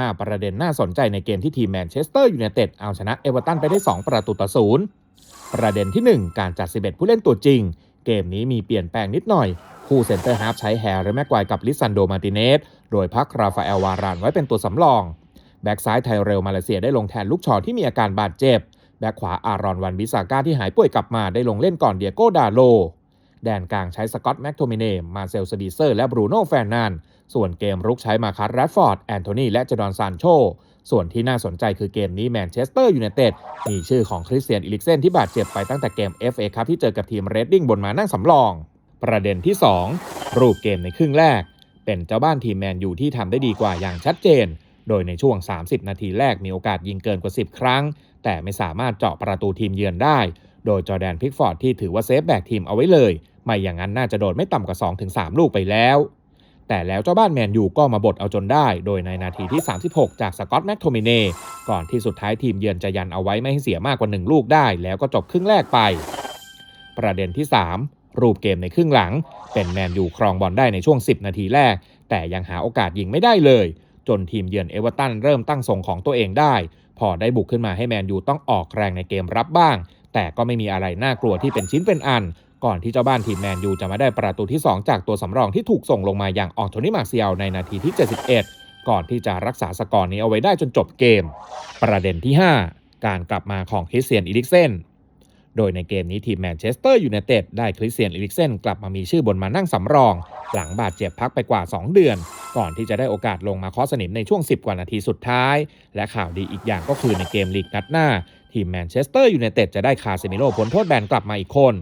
5 ประเด็นน่าสนใจในเกมที่ทีมแมนเชสเตอร์ยูไนเต็ดเอาชนะเอเวอร์ตันไปได้ 2 ประตูต่อศูนย์ประเด็นที่ 1 การจัด 11 ผู้เล่นตัวจริง เกมนี้มีเปลี่ยนแปลงนิดหน่อย คู่เซนเตอร์ฮาร์ฟใช้แฮร์รี่แม็กควายกับลิซันโดมาติเนส โดยพักราฟาเอลวารานไว้เป็นตัวสำรอง แบ็กซ้ายไทเรลมาเลเซียได้ลงแทนลูกชอที่มีอาการบาดเจ็บ แบ็กขวาอารอนวันบิซาก้าที่หายป่วยกลับมาได้ลงเล่นก่อนเดียโกดาโล แดนกลางใช้สกอตแม็กโทมิเน่ มาเซลสดีเซอร์ และบรูโน่แฟนนาน ส่วนเกมรุกใช้มาคัสแรดฟอร์ด แอนโทนีและเจดอนซานโช ส่วนที่น่าสนใจคือเกมนี้แมนเชสเตอร์ยูไนเต็ดมีชื่อของคริสเตียนอิลิกเซนที่บาดเจ็บไปตั้งแต่เกม FA ครับที่เจอกับทีมเรดดิ้งบนมานั่งสำรอง ประเด็นที่ 2 รูปเกมในครึ่งแรก เป็นเจ้าบ้านทีมแมนยูที่ทำได้ดีกว่าอย่างชัดเจน โดยในช่วง 30 นาทีแรกมีโอกาสยิงเกินกว่า 10 ครั้ง แต่ไม่สามารถเจาะประตูทีมเยือนได้ โดยจอแดนพิกฟอร์ดที่ถือว่าเซฟแบกทีมเอาไว้เลย ไม่อย่างนั้นน่าจะโดนไม่ต่ำกว่า 2-3 ลูกไปแล้ว แต่แล้วเจ้าบ้านแมนยูก็มาบดเอาจนได้ โดยในนาทีที่ 36 จากสกอตแม็กโทมิเน่ก่อนที่สุดท้ายทีมเยือนจะยันเอาไว้ไม่ให้เสียมากกว่า 1 ลูกได้ แล้วก็จบครึ่งแรกไป ประเด็นที่ 3 รูปเกมในครึ่งหลัง เป็นแมนยูครองบอลได้ในช่วง 10 นาทีแรก แต่ยังหาโอกาสยิงไม่ได้เลย จนทีมเยือนเอเวอร์ตันเริ่มตั้งทรงของตัวเองได้ พอได้บุกขึ้นมาให้แมนยูต้องออกแรงในเกมรับบ้าง แต่ก็ไม่มีอะไรน่ากลัวที่เป็นชิ้นเป็นอัน ก่อนที่เจ้าบ้านทีมแมนยูจะมาได้ประตูที่ 2 จากตัวสำรองที่ถูกส่งลงมาอย่างอองโทนีมาเซียลในนาทีที่ 71 ก่อนที่จะรักษาสกอร์นี้เอาไว้ได้จนจบเกม ประเด็นที่ 5 การกลับมาของคริสเตียนอิลิกเซนโดยในเกมนี้ทีมแมนเชสเตอร์ยูไนเต็ดได้คริสเตียนอิลิกเซนกลับมามีชื่อบนมานั่งสำรอง หลังบาดเจ็บพักไปกว่า 2 เดือน ก่อนที่จะได้โอกาสลงมาเคาะสนิมในช่วง 10 กว่านาทีสุดท้าย และข่าวดีอีกอย่างก็คือในเกมลีกนัดหน้า ทีมแมนเชสเตอร์ยูไนเต็ดจะได้คาเซมิโลพ้นโทษแบนกลับมาอีกคน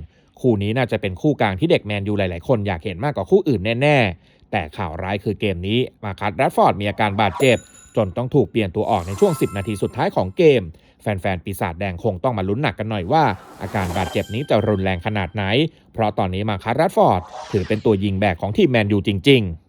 คู่นี้น่าจะเป็นคู่กลางที่เด็กแมนยูหลายๆ คนอยากเห็นมากกว่าคู่อื่นแน่ ๆ แต่ข่าวร้ายคือเกมนี้มาคัสแรดฟอร์ดมีอาการบาดเจ็บ จนต้องถูกเปลี่ยนตัวออกในช่วง 10 นาทีสุดท้ายของเกม แฟน ๆ ปีศาจแดงคงต้องมาลุ้นหนักกันหน่อยว่า อาการบาดเจ็บนี้จะรุนแรงขนาดไหน เพราะตอนนี้มาคัสแรดฟอร์ดถือเป็นตัวยิงแบกของทีมแมนยูจริง ๆ